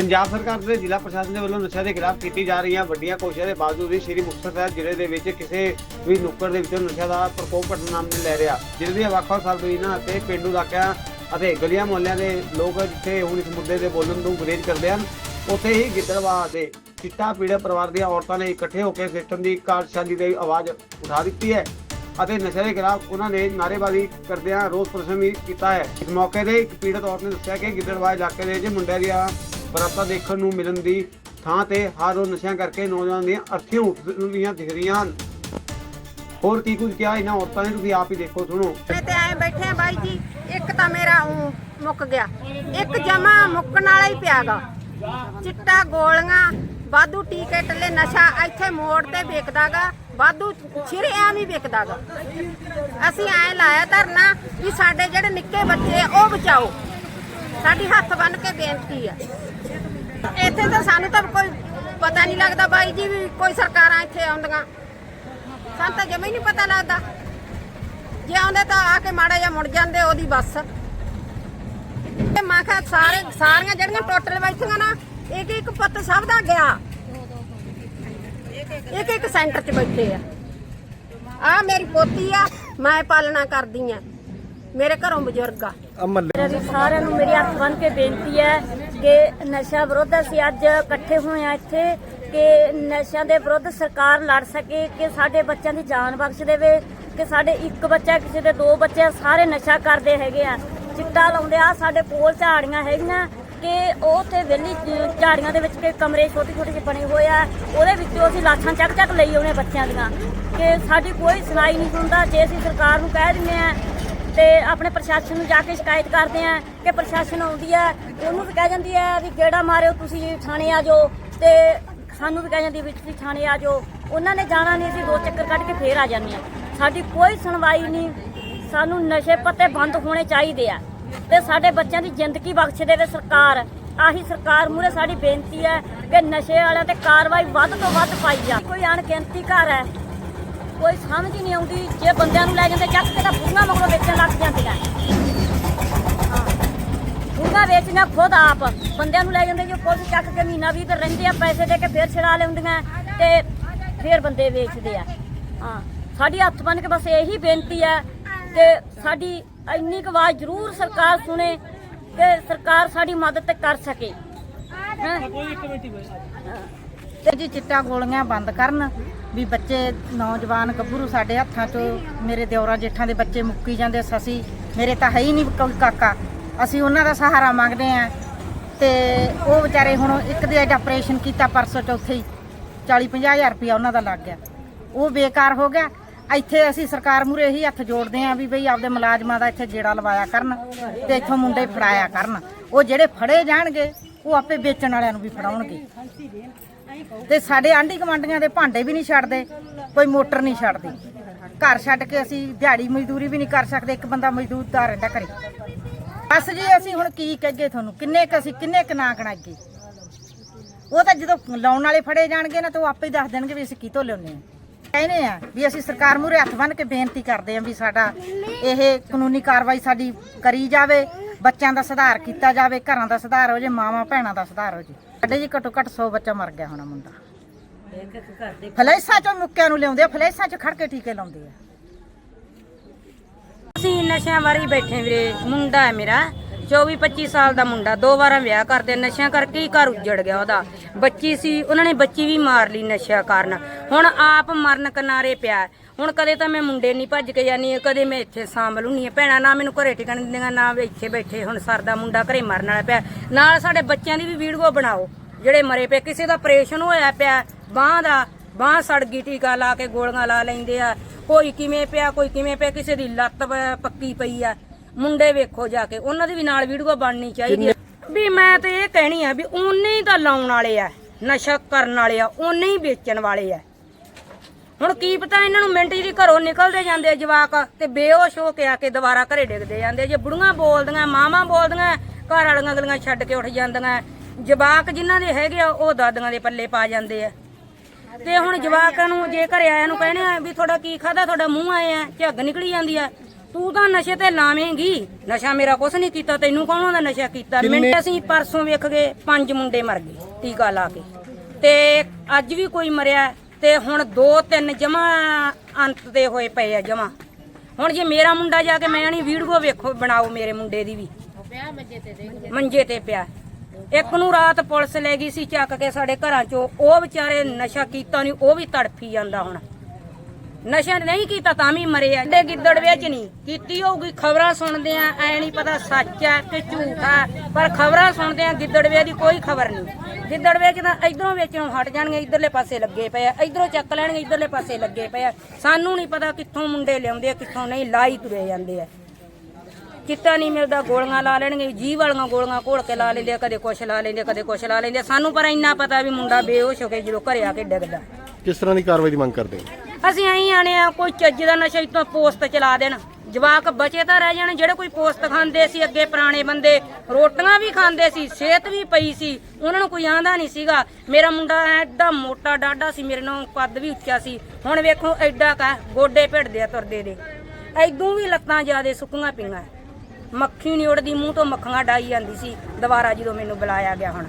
ਪੰਜਾਬ ਸਰਕਾਰ ਦੇ ਜ਼ਿਲ੍ਹਾ ਪ੍ਰਸ਼ਾਸਨ ਦੇ ਵੱਲੋਂ ਨਸ਼ਿਆਂ ਦੇ ਖਿਲਾਫ ਕੀਤੀ ਜਾ ਰਹੀਆਂ ਵੱਡੀਆਂ ਕੋਸ਼ਿਸ਼ਾਂ ਦੇ ਬਾਵਜੂਦ ਵੀ ਸ਼੍ਰੀ ਮੁਕਤਸਰ ਸਾਹਿਬ ਜ਼ਿਲ੍ਹੇ ਦੇ ਵਿੱਚ ਕਿਸੇ ਵੀ ਨੁੱਕਰ ਦੇ ਵਿੱਚੋਂ ਨਸ਼ਿਆਂ ਦਾ ਪ੍ਰਕੋਪ ਘਟਨਾ ਨਾਮ ਨਹੀਂ ਲੈ ਰਿਹਾ। ਜ਼ਿਲ੍ਹੇ ਦੀਆਂ ਵੱਖ-ਵੱਖ ਸਰਬੀਨਾ ਅਤੇ ਪੇਂਡੂ ਇਲਾਕਿਆਂ ਅਤੇ ਗਲੀਆਂ ਮੁਹੱਲਿਆਂ ਦੇ ਲੋਕ ਜਿੱਥੇ ਹੁਣ ਇਸ ਮੁੱਦੇ ਦੇ ਬੋਲਣ ਨੂੰ ਗੁਰੇਜ਼ ਕਰਦੇ ਹਨ, ਉੱਥੇ ਹੀ ਗਿੱਦੜਵਾ ਦੇ ਚਿੱਟਾ ਪੀੜੇ ਪਰਿਵਾਰ ਦੀਆਂ ਔਰਤਾਂ ਨੇ ਇਕੱਠੇ ਹੋ ਕੇ ਸਿਸਟਮ ਦੀ ਕਾਰਜਸ਼ਾਲੀ ਦੀ ਆਵਾਜ਼ ਉਠਾ ਦਿੱਤੀ ਹੈ ਅਤੇ ਨਸ਼ੇ ਦੇ ਖਿਲਾਫ ਉਹਨਾਂ ਨੇ ਨਾਅਰੇਬਾਜ਼ੀ ਕਰਦਿਆਂ ਰੋਸ ਪ੍ਰਦਰਸ਼ਨ ਵੀ ਕੀਤਾ ਹੈ। ਇਸ ਮੌਕੇ ਤੇ ਇੱਕ ਪੀੜਤ ਔਰਤ ਨੇ ਦੱਸਿਆ ਕਿ ਗਿੱਦੜਵਾ ਇਲਾਕੇ ਦੇ ਵਿੱਚ ਮੁੰਡਿਆਂ ਦੀਆਂ ਬਰਾਤਾਂ ਦੇਖਣ ਨੂੰ ਮਿਲਣ ਦੀ ਥਾਂ ਤੇ ਹਰ ਰੋਜ਼ ਨਸ਼ਿਆਂ ਕਰਕੇ ਨੌਜਵਾਨਾਂ ਦੀਆਂ ਅਰਥੀਆਂ ਉੱਠਦੀਆਂ ਦਿਖ ਰਹੀਆਂ ਹਨ। ਹੋਰ ਕੀ ਕੁਝ ਕਿਹਾ ਇਹਨਾਂ ਔਰਤਾਂ ਨੇ? ਤੁਸੀਂ ਆਪ ਹੀ ਦੇਖੋ, ਸੁਣੋ। ਮੈਂ ਤੇ ਐ ਬੈਠੇ ਆ ਬਾਈ ਜੀ, ਇੱਕ ਤਾਂ ਮੇਰਾ ਊਂ ਮੁੱਕ ਗਿਆ। ਇੱਕ ਜਮਾ ਮੁੱਕਣ ਵਾਲਾ ਹੀ ਪਿਆਗਾ। ਚਿੱਟਾ ਗੋਲੀਆਂ, ਵਾਧੂ ਟੀਕੇ ਟੱਲੇ, ਨਸ਼ਾ ਇੱਥੇ ਮੋੜ ਤੇ ਵਿਕਦਾਗਾ, ਵਾਧੂ ਛਿਰਿਆਂ ਵੀ ਵਿਕਦਾਗਾ। ਅਸੀਂ ਐ ਲਾਇਆ ਧਰਨਾ ਵੀ ਸਾਡੇ ਜਿਹੜੇ ਨਿੱਕੇ ਬੱਚੇ ਉਹ ਬਚਾਓ। ਸਾਡੀ ਹੱਥ ਬੰਨ ਕੇ ਬੇਨਤੀ ਆ। ਇੱਥੇ ਤਾਂ ਸਾਨੂੰ ਤਾਂ ਕੋਈ ਪਤਾ ਨਹੀਂ ਲੱਗਦਾ ਬਾਈ ਜੀ ਵੀ ਕੋਈ ਸਰਕਾਰਾਂ ਇੱਥੇ ਆਉਂਦੀਆਂ। ਸਾਨੂੰ ਤਾਂ ਜਮਾ ਨਹੀਂ ਪਤਾ ਲੱਗਦਾ। ਜੇ ਆਉਂਦੇ ਤਾਂ ਆ ਕੇ ਮਾੜਾ ਜਿਹਾ ਮੁੜ ਜਾਂਦੇ ਉਹਦੀ ਬੱਸ। ਤੇ ਮੈਂ ਕਿਹਾ ਸਾਰੇ ਸਾਰੀਆਂ ਜਿਹੜੀਆਂ ਟੋਟਲ ਬੈਠੀਆਂ ਨਾ, ਇੱਕ ਇੱਕ ਪੁੱਤ ਸਭ ਦਾ ਗਿਆ। ਇੱਕ ਇੱਕ ਸੈਂਟਰ 'ਚ ਬੈਠੇ ਆ। ਆ ਮੇਰੀ ਪੋਤੀ ਆ, ਮੈਂ ਪਾਲਣਾ ਕਰਦੀ ਆ। ਮੇਰੇ ਘਰੋਂ ਬਜ਼ੁਰਗ ਆ। ਮੇਰਾ ਵੀ ਸਾਰਿਆਂ ਨੂੰ ਮੇਰੀ ਹੱਥ ਬੰਨ ਕੇ ਬੇਨਤੀ ਹੈ ਕਿ ਨਸ਼ਾ ਵਿਰੋਧ ਅਸੀਂ ਅੱਜ ਇਕੱਠੇ ਹੋਏ ਆ ਇੱਥੇ ਕਿ ਨਸ਼ਿਆਂ ਦੇ ਵਿਰੁੱਧ ਸਰਕਾਰ ਲੜ ਸਕੇ, ਕਿ ਸਾਡੇ ਬੱਚਿਆਂ ਦੀ ਜਾਨ ਬਖਸ਼ ਦੇਵੇ, ਕਿ ਸਾਡੇ ਇੱਕ ਬੱਚਾ, ਕਿਸੇ ਦੇ ਦੋ ਬੱਚੇ ਸਾਰੇ ਨਸ਼ਾ ਕਰਦੇ ਹੈਗੇ ਆ। ਚਿੱਟਾ ਲਾਉਂਦੇ ਆ, ਸਾਡੇ ਕੋਲ ਝਾੜੀਆਂ ਹੈਗੀਆਂ, ਕਿ ਉਹ ਉੱਥੇ ਵਿਹਲੀ ਝਾੜੀਆਂ ਦੇ ਵਿੱਚ ਕਿ ਕਮਰੇ ਛੋਟੇ ਛੋਟੇ ਜਿਹੇ ਬਣੇ ਹੋਏ ਆ, ਉਹਦੇ ਵਿੱਚੋਂ ਅਸੀਂ ਲਾਸ਼ਾਂ ਚੱਕ ਚੱਕ ਲਈ ਆਉਣੇ ਬੱਚਿਆਂ ਦੀਆਂ। ਕਿ ਸਾਡੀ ਕੋਈ ਸੁਣਾਈ ਨਹੀਂ ਸੁਣਦਾ ਜੇ ਅਸੀਂ ਸਰਕਾਰ ਨੂੰ ਕਹਿ ਦਿੰਦੇ ਆ ਤੇ ਆਪਣੇ ਪ੍ਰਸ਼ਾਸਨ ਨੂੰ ਜਾ ਕੇ ਸ਼ਿਕਾਇਤ ਕਰਦੇ ਆ ਕਿ ਪ੍ਰਸ਼ਾਸਨ ਆਉਂਦੀ ਆ, ਉਹਨੂੰ ਵੀ ਕਹਿ ਜਾਂਦੀ ਆ ਵੀ ਗੇੜਾ ਮਾਰਿਓ ਤੁਸੀਂ ਥਾਣੇ ਆ ਜਾਓ ਤੇ ਸਾਨੂੰ ਵੀ ਕਹਿ ਜਾਂਦੀ ਵੀ ਤੁਸੀਂ ਥਾਣੇ ਆ ਜਾਓ। ਉਹਨਾਂ ਨੇ ਜਾਣਾ ਨਹੀਂ, ਅਸੀਂ ਦੋ ਚੱਕਰ ਕੱਢ ਕੇ ਫੇਰ ਆ ਜਾਂਦੇ ਆ ਸਾਡੀ ਕੋਈ ਸੁਣਵਾਈ ਨਹੀਂ, ਸਾਨੂੰ ਨਸ਼ੇ ਪੱਤੇ ਬੰਦ ਹੋਣੇ ਚਾਹੀਦੇ ਆ। ਤੇ ਸਾਡੇ ਬੱਚਿਆਂ ਦੀ ਜ਼ਿੰਦਗੀ ਬਖਸ਼ ਦੇਵੇ ਸਰਕਾਰ। ਆਹੀ ਸਰਕਾਰ ਮੂਹਰੇ ਸਾਡੀ ਬੇਨਤੀ ਹੈ ਕਿ ਨਸ਼ੇ ਵਾਲਿਆਂ ਤੇ ਕਾਰਵਾਈ ਵੱਧ ਤੋਂ ਵੱਧ ਪਾਈ ਜਾ ਕੋਈ ਅਣਗਿਣਤੀ ਘਰ ਹੈ ਕੋਈ ਸਮਝ ਹੀ ਨਹੀਂ ਆਉਂਦੀ। ਜੇ ਬੰਦਿਆਂ ਨੂੰ ਲੈ ਜਾਂਦੇ ਚੱਕ ਕੇ ਤਾਂ ਬੁੱਢਾ ਮਗਰੋਂ ਵੇਚਣ ਲੱਗ ਜਾਂਦੀਆਂ ਬੁੱਢਾ ਵੇਚਣਾ ਖੁਦ ਆਪ। ਬੰਦਿਆਂ ਨੂੰ ਲੈ ਜਾਂਦੇ ਜੋ ਪੁਲਿਸ ਚੱਕ ਕੇ ਮਹੀਨਾ ਵੀ ਤੇ ਰਹਿੰਦੇ ਆ ਪੈਸੇ ਦੇ ਕੇ ਫੇਰ ਛੜਾ ਲੈਂਦੀਆਂ ਤੇ ਫੇਰ ਬੰਦੇ ਵੇਚਦੇ ਆ। ਹਾਂ। ਸਾਡੀ ਹੱਥ ਬੰਨ ਕੇ ਬਸ ਇਹੀ ਬੇਨਤੀ ਹੈ ਕਿ ਸਾਡੀ ਇੰਨੀ ਕੁ ਆਵਾਜ਼ ਜ਼ਰੂਰ ਸਰਕਾਰ ਸੁਣੇ ਕਿ ਸਰਕਾਰ ਸਾਡੀ ਮਦਦ ਕਰ ਸਕੇ। ਹੈਂ। ਤੇ ਜੀ ਚਿੱਟਾ ਗੋਲੀਆਂ ਬੰਦ ਕਰਨ ਵੀ ਬੱਚੇ, ਨੌਜਵਾਨ ਗੱਭਰੂ ਸਾਡੇ ਹੱਥਾਂ 'ਚੋਂ, ਮੇਰੇ ਦਿਓਰਾਂ ਜੇਠਾਂ ਦੇ ਬੱਚੇ ਮੁੱਕੀ ਜਾਂਦੇ ਸਸੀ, ਮੇਰੇ ਤਾਂ ਹੈ ਹੀ ਨਹੀਂ ਕੋਈ ਕਾਕਾ। ਅਸੀਂ ਉਹਨਾਂ ਦਾ ਸਹਾਰਾ ਮੰਗਦੇ ਆ ਤੇ ਉਹ ਵਿਚਾਰੇ ਹੁਣ ਇੱਕ ਦੇ ਅੱਜ ਆਪਰੇਸ਼ਨ ਕੀਤਾ ਪਰਸੋਂ ਚੌਥੇ ਹੀ 40 ਹਜ਼ਾਰ ਰੁਪਇਆ ਉਹਨਾਂ ਦਾ ਲੱਗ ਗਿਆ। ਉਹ ਬੇਕਾਰ ਹੋ ਗਿਆ। ਇੱਥੇ ਅਸੀਂ ਸਰਕਾਰ ਮੂਰੇ ਇਹੀ ਹੱਥ ਜੋੜਦੇ ਆਂ ਵੀ ਬਈ ਆਪਦੇ ਮੁਲਾਜ਼ਮਾਂ ਦਾ ਇੱਥੇ ਜੇੜਾ ਲਵਾਇਆ ਕਰਨ ਤੇ ਇੱਥੋਂ ਮੁੰਡੇ ਫੜਾਇਆ ਕਰਨ। ਉਹ ਜਿਹੜੇ ਫੜੇ ਜਾਣਗੇ, ਉਹ ਆਪੇ ਵੇਚਣ ਵਾਲਿਆਂ ਨੂੰ ਵੀ ਫੜਾਉਣਗੇ। ਤੇ ਸਾਡੇ ਆਂਢੀ ਕਮਾਂਡੀਆਂ ਦੇ ਭਾਂਡੇ ਵੀ ਨਹੀਂ ਛੱਡਦੇ, ਕੋਈ ਮੋਟਰ ਨਹੀਂ ਛੱਡਦੀ। ਘਰ ਛੱਡ ਕੇ ਅਸੀਂ ਦਿਹਾੜੀ ਮਜ਼ਦੂਰੀ ਵੀ ਨਹੀਂ ਕਰ ਸਕਦੇ, ਇੱਕ ਬੰਦਾ ਮਜ਼ਦੂਰਦਾਰ ਰਹਿੰਦਾ ਘਰੇ। ਬਸ ਜੀ ਅਸੀਂ ਹੁਣ ਕੀ ਕਹੀਏ ਤੁਹਾਨੂੰ, ਕਿੰਨੇ ਕ ਅਸੀਂ, ਕਿੰਨੇ ਕ ਨਾ ਕਣਾਈਏ। ਉਹ ਤਾਂ ਜਦੋਂ ਲਾਉਣ ਵਾਲੇ ਫੜੇ ਜਾਣਗੇ ਨਾ, ਤਾਂ ਉਹ ਆਪੇ ਦੱਸ ਦੇਣਗੇ ਵੀ ਅਸੀਂ ਕੀ ਕਿਤੋਂ ਲਿਆਉਂਦੇ ਆ ਕਹਿੰਦੇ ਆ ਵੀ ਅਸੀਂ ਸਰਕਾਰ ਮੂਹਰੇ ਹੱਥ ਬੰਨ ਕੇ ਬੇਨਤੀ ਕਰਦੇ ਆ ਵੀ ਸਾਡਾ ਇਹ ਕਾਨੂੰਨੀ ਕਾਰਵਾਈ ਸਾਡੀ ਕਰੀ ਜਾਵੇ, ਬੱਚਿਆਂ ਦਾ ਸੁਧਾਰ ਕੀਤਾ ਜਾਵੇ, ਘਰਾਂ ਦਾ ਸੁਧਾਰ ਹੋ ਜੇ, ਮਾਵਾਂ ਭੈਣਾਂ ਦਾ ਸੁਧਾਰ ਹੋ ਜੇ। ਸਾਡੇ ਜੀ ਘੱਟੋ ਘੱਟ 100 ਬੱਚਾ ਮਰ ਗਿਆ ਹੋਣਾ ਮੁੰਡਾ। ਫਲੈਸਾਂ ਚੋਂ ਮੁੱਕਿਆਂ ਨੂੰ ਲਿਆਉਂਦੇ ਆ ਫਲੈਸਾਂ ਚ ਖੜ ਕੇ ਟੀਕੇ ਲਾਉਂਦੇ ਆ। ਅਸੀਂ ਨਸ਼ਿਆਂ ਹੀ ਬੈਠੇ ਵੀਰੇ ਮੁੰਡਾ ਹੈ ਮੇਰਾ 24 25 ਸਾਲ ਦਾ ਮੁੰਡਾ ਦੋ ਵਾਰਾਂ ਵਿਆਹ ਕਰਦੇ ਨਸ਼ਿਆਂ ਕਰਕੇ ਹੀ ਘਰ ਉੱਜੜ ਗਿਆ ਉਹਦਾ। ਬੱਚੀ ਸੀ ਉਹਨਾਂ ਨੇ ਬੱਚੀ ਵੀ ਮਾਰ ਲਈ ਨਸ਼ਿਆਂ ਕਾਰਨ। ਹੁਣ ਆਪ ਮਰਨ ਕਿਨਾਰੇ ਪਿਆ। ਹੁਣ ਕਦੇ ਤਾਂ ਮੈਂ ਮੁੰਡੇ ਨਹੀਂ ਭੱਜ ਕੇ ਜਾਨੀ ਕਦੇ ਮੈਂ ਇੱਥੇ ਸਾਂਭ ਲੂੰਨੀ ਆ ਭੈਣਾ ਨਾ ਮੈਨੂੰ ਘਰੇ ਟਿਕਣ ਦਿੰਦੀਆਂ, ਨਾ ਇੱਥੇ ਬੈਠੇ ਹੁਣ ਸਰਦਾ ਮੁੰਡਾ ਘਰੇ ਮਰਨ ਵਾਲਾ ਪਿਆ। ਨਾਲ ਸਾਡੇ ਬੱਚਿਆਂ ਦੀ ਵੀ ਵੀਡੀਓ ਬਣਾਓ, ਜਿਹੜੇ ਮਰੇ ਪਏ, ਕਿਸੇ ਦਾ ਆਪਰੇਸ਼ਨ ਹੋਇਆ ਪਿਆ, ਬਾਹ ਦਾ, ਬਾਹ ਸੜ ਗਈ ਟੀਕਾ ਲਾ ਕੇ ਗੋਲੀਆਂ ਲਾ ਲੈਂਦੇ ਆ। ਕੋਈ ਕਿਵੇਂ ਪਿਆ, ਕੋਈ ਕਿਵੇਂ ਪਿਆ, ਕਿਸੇ ਦੀ ਲੱਤ ਪੱਕੀ ਪਈ ਆ। ਮੁੰਡੇ ਵੇਖੋ ਜਾ ਕੇ, ਉਹਨਾਂ ਦੀ ਵੀ ਨਾਲ ਵੀਡੀਓ ਬਣਨੀ ਚਾਹੀਦੀ ਆ। ਵੀ ਮੈਂ ਤੇ ਇਹ ਕਹਿਣੀ ਆ ਵੀ ਉਹਨੇ ਹੀ ਤਾਂ ਲਾਉਣ ਵਾਲੇ ਆ, ਨਸ਼ਾ ਕਰਨ ਵਾਲੇ ਆ, ਉਹਨੇ ਹੀ ਵੇਚਣ ਵਾਲੇ ਆ। ਹੁਣ ਕੀ ਪਤਾ ਇਹਨਾਂ ਨੂੰ ਮਿੰਟ ਜੀ ਘਰੋਂ ਨਿਕਲਦੇ ਜਾਂਦੇ ਆ ਜਵਾਕ ਤੇ ਬੇਹੋਸ਼ ਹੋ ਕੇ ਆ ਕੇ ਦੁਬਾਰਾ ਘਰੇ ਡਿੱਗਦੇ ਜਾਂਦੇ। ਜੇ ਬੁੜੀਆਂ ਬੋਲਦੀਆਂ ਮਾਵਾਂ ਬੋਲਦੀਆਂ ਘਰ ਵਾਲੀਆਂ ਗਲੀਆਂ ਛੱਡ ਕੇ ਉੱਠ ਜਾਂਦੀਆਂ। ਜਵਾਕ ਜਿਨ੍ਹਾਂ ਦੇ ਹੈਗੇ ਆ ਉਹ ਦਾਦੀਆਂ ਦੇ ਪੱਲੇ ਪਾ ਜਾਂਦੇ ਆ। ਤੇ ਹੁਣ ਜਵਾਕਾਂ ਨੂੰ ਜੇ ਘਰੇ ਆਇਆ ਨੂੰ ਕਹਿੰਦੇ ਆ ਵੀ ਤੁਹਾਡਾ ਕੀ ਖਾਦਾ ਤੁਹਾਡਾ ਮੂੰਹ ਆਏ ਆ ਝੱਗ ਨਿਕਲੀ ਜਾਂਦੀ ਆ। ਤੂੰ ਤਾਂ ਨਸ਼ੇ ਤੇ ਲਾਵੇਂਗੀ। ਨਸ਼ਾ ਮੇਰਾ ਕੁਛ ਨਹੀਂ ਕੀਤਾ ਤੈਨੂੰ ਕੌਣ ਉਹਦਾ ਨਸ਼ਾ ਕੀਤਾ? ਮਿੰਟ ਅਸੀਂ ਪਰਸੋਂ ਵੇਖ ਗਏ ਪੰਜ ਮੁੰਡੇ ਮਰ ਗਏ ਟੀਕਾ ਲਾ ਕੇ। ਤੇ ਅੱਜ ਵੀ ਕੋਈ ਮਰਿਆ ਤੇ ਹੁਣ ਦੋ ਤਿੰਨ ਜਮਾ ਅੰਤ ਦੇ ਹੋਏ ਪਏ ਆ ਜਮਾ। ਹੁਣ ਜੇ ਮੇਰਾ ਮੁੰਡਾ ਜਾ ਕੇ ਮੈਂ ਨਹੀਂ ਵੀਡੀਓ ਵੇਖੋ ਬਣਾਓ ਮੇਰੇ ਮੁੰਡੇ ਦੀ ਵੀ। ਮੰਜੇ ਤੇ ਪਿਆ। ਇੱਕ ਨੂੰ ਰਾਤ ਪੁਲਿਸ ਲੈ ਗਈ ਸੀ ਚੱਕ ਕੇ ਸਾਡੇ ਘਰਾਂ ਚੋਂ। ਉਹ ਵਿਚਾਰੇ ਨਸ਼ਾ ਕੀਤਾ ਨਹੀਂ ਉਹ ਵੀ ਤੜਫੀ ਜਾਂਦਾ ਹੁਣ। ਨਸ਼ਾ ਨਹੀਂ ਕੀਤਾ ਤਾਂ ਵੀ ਮਰੇ ਆ। ਡੇ ਗਿੱਦੜ ਵਿੱਚ ਨਹੀਂ। ਕੀਤੀ ਹੋਊਗੀ ਖਬਰਾਂ ਸੁਣਦੇ ਆ ਐ ਨਹੀਂ ਪਤਾ ਸੱਚ ਹੈ ਕਿ ਝੂਠ ਹੈ ਪਰ ਖਬਰਾਂ ਸੁਣਦੇ ਆ ਗਿੱਦੜ ਵੇ ਦੀ ਕੋਈ ਖਬਰ ਨਹੀਂ। ਗਿੱਦੜ ਵੇਚ ਤਾਂ ਇਧਰੋਂ ਵੇਚਣੋਂ ਹਟ ਜਾਣਗੇ ਇਧਰਲੇ ਪਾਸੇ ਲੱਗੇ ਪਏ ਆ। ਇਧਰੋਂ ਚੱਕ ਲੈਣਗੇ ਇਧਰਲੇ ਪਾਸੇ ਲੱਗੇ ਪਏ ਆ। ਸਾਨੂੰ ਨਹੀਂ ਪਤਾ ਕਿੱਥੋਂ ਮੁੰਡੇ ਲਿਆਉਂਦੇ ਆ ਕਿੱਥੋਂ ਨਹੀਂ ਲਾਈ ਤੁਰੇ ਜਾਂਦੇ ਆ। ਚਿੱਟਾ ਨਹੀਂ ਮਿਲਦਾ ਗੋਲੀਆਂ ਲਾ ਲੈਣਗੇ ਜੀ ਵਾਲੀਆਂ ਗੋਲੀਆਂ ਘੋਲ ਕੇ ਲਾ ਲੈਂਦੇ ਆ ਕਦੇ ਕੁਛ ਲਾ ਲੈਂਦੇ ਆ, ਕਦੇ ਕੁਛ ਲਾ ਲੈਂਦੇ ਸਾਨੂੰ ਪਰ ਇੰਨਾ ਪਤਾ ਵੀ ਮੁੰਡਾ ਬੇਹੋਸ਼ ਹੋ ਕੇ ਜਦੋਂ ਘਰੇ ਆ ਕੇ ਡਿੱਗਦਾ। ਕਿਸ ਤਰ੍ਹਾਂ ਦੀ ਕਾਰਵਾਈ ਦੀ ਮੰਗ ਕਰਦੇ ਹੋ? ਅਸੀਂ ਐਂ ਆਣੇ ਆ, ਕੋਈ ਚੱਜ ਦਾ ਨਸ਼ਾ ਇਤੋਂ ਪੋਸਟ ਚਲਾ ਦੇਣ। ਜਵਾਕ ਬਚੇ ਤਾਂ ਰਹਿ ਜਾਣ, ਜਿਹੜੇ ਕੋਈ ਪੋਸਤ ਖਾਂਦੇ ਸੀ, ਅੱਗੇ ਪੁਰਾਣੇ ਬੰਦੇ, ਰੋਟੀਆਂ ਵੀ ਖਾਂਦੇ ਸੀ, ਸਿਹਤ ਵੀ ਪਈ ਸੀ, ਉਹਨਾਂ ਨੂੰ ਕੋਈ ਆਂਦਾ ਨਹੀਂ ਸੀਗਾ। ਮੇਰਾ ਮੁੰਡਾ ਐਡਾ ਮੋਟਾ ਡਾਡਾ ਸੀ, ਮੇਰੇ ਨਾਲ ਕੱਦ ਵੀ ਉੱਚਾ ਸੀ। ਹੁਣ ਵੇਖੋ, ਐਡਾ ਕਾ ਗੋਡੇ ਭਿੜਦੇ ਆ ਤੁਰਦੇ ਦੇ। ਐਦੋਂ ਵੀ ਲੱਤਾਂ ਜਿਆਦੇ ਸੁੱਕੀਆਂ ਪਈਆਂ। ਮੱਖੀ ਨਹੀਂ ਉੜਦੀ ਮੂੰਹ ਤੋਂ ਮੱਖੀਆਂ ਡਾਈ ਜਾਂਦੀ ਸੀ। ਦੁਬਾਰਾ ਜਦੋਂ ਮੈਨੂੰ ਬੁਲਾਇਆ ਗਿਆ ਹੁਣ।